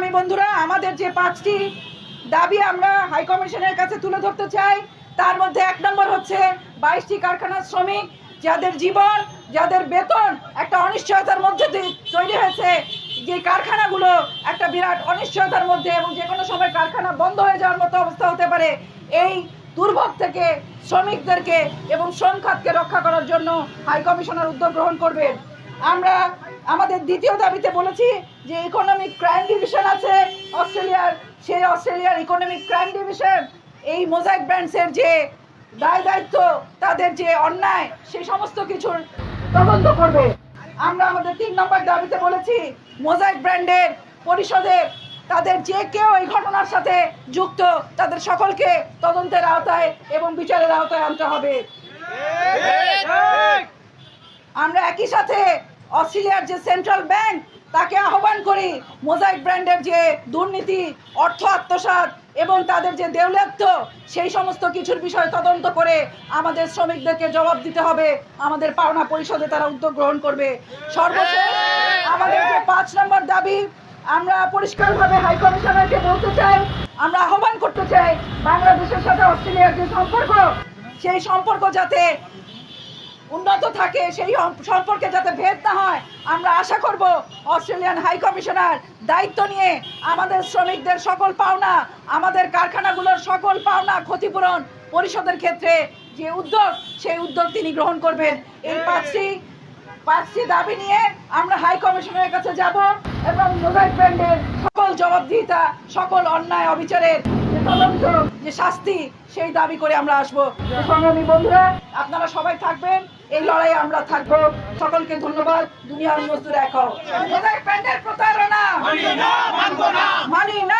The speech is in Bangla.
সংগ্রামী বন্ধুরা, আমাদের যে পাঁচটি দাবি আমরা হাই কমিশনের কাছে তুলে ধরতে চাই, তার মধ্যে এক নম্বর হচ্ছে বাইশটি কারখানার শ্রমিক, যাদের জীবন, যাদের বেতন একটা অনিশ্চয়তার মধ্যে তৈরি হয়েছে। যে কারখানাগুলো একটা বিরাট অনিশ্চয়তার মধ্যে এবং যে কোনো সময় কারখানা বন্ধ হয়ে যাওয়ার মতো অবস্থা হতে পারে, এই দুর্ভোগ থেকে শ্রমিকদেরকে এবং খাতকে রক্ষা করার জন্য হাই কমিশনার উদ্যোগ গ্রহণ করবেন। আমরা আমাদের দ্বিতীয় দাবিতে বলেছি যে ইকোনমিক ক্রাইম ডিভিশন আছে অস্ট্রেলিয়ার সেই অস্ট্রেলিয়ার ইকোনমিক ক্রাইম ডিভিশন এই মোজাইক ব্র্যান্ডসের যে দায় দায়িত্ব তাদের যে অন্যায় সেই সমস্ত কিছুর তদন্ত করবে। আমরা আমাদের তিন নম্বর দাবিতে বলেছি মোজাইক ব্র্যান্ডের পরিষদের তাদের যে কেউ এই ঘটনার সাথে যুক্ত তাদের সকলকে তদন্তের আওতায় এবং বিচারের আওতায় আনতে হবে। আমরা একই সাথে অস্ট্রেলিয়ার যে সেন্ট্রাল ব্যাংক তাকে আহ্বান করি মোজাইক ব্র্যান্ডের যে দুর্নীতি অর্থ আত্মসাৎ এবং তাদের যে দেউলিয়াত্ব সেই সমস্ত কিছুর বিষয়ে তদন্ত করে আমাদের শ্রমিকদেরকে জবাব দিতে হবে। আমাদের পাওনা পরিষদে তারা উদ্যোগ গ্রহণ করবে। সর্বশেষ আমাদের যে পাঁচ নম্বর দাবি আমরা পরিষ্কারভাবে হাই কমিশনারকে বলতে চাই আমরা আহ্বান করতে চাই বাংলাদেশের সাথে অস্ট্রেলিয়ার যে সম্পর্ক সেই সম্পর্ক যাতে উন্নত থাকে সেই সম্পর্কে যাতে ভেদ না হয় আমরা আশা করব অস্ট্রেলিয়ান হাই কমিশনার দায়িত্ব নিয়ে আমাদের শ্রমিকদের সকল পাওনা আমাদের কারখানাগুলোর সকল পাওনা ক্ষতিপূরণ পরিশোধের ক্ষেত্রে যে উদ্যোগ সেই উদ্যোগ তিনি গ্রহণ করবেন। এই পাঁচটি পাঁচটি দাবি নিয়ে আমরা হাই কমিশনারের কাছে যাব এবং মোবাইল ব্র্যান্ডের সকল জবাবদিহিতা সকল অন্যায় অবিচারের তদন্ত যে শাস্তি সেই দাবি করে আমরা আসব। সংগ্রামী বন্ধুরা আপনারা সবাই থাকবেন। এই লড়াই আমরা থাকব। সকলকে ধন্যবাদ। দুনিয়ার মজদুর এক হোক প্রতারণা। মানি না।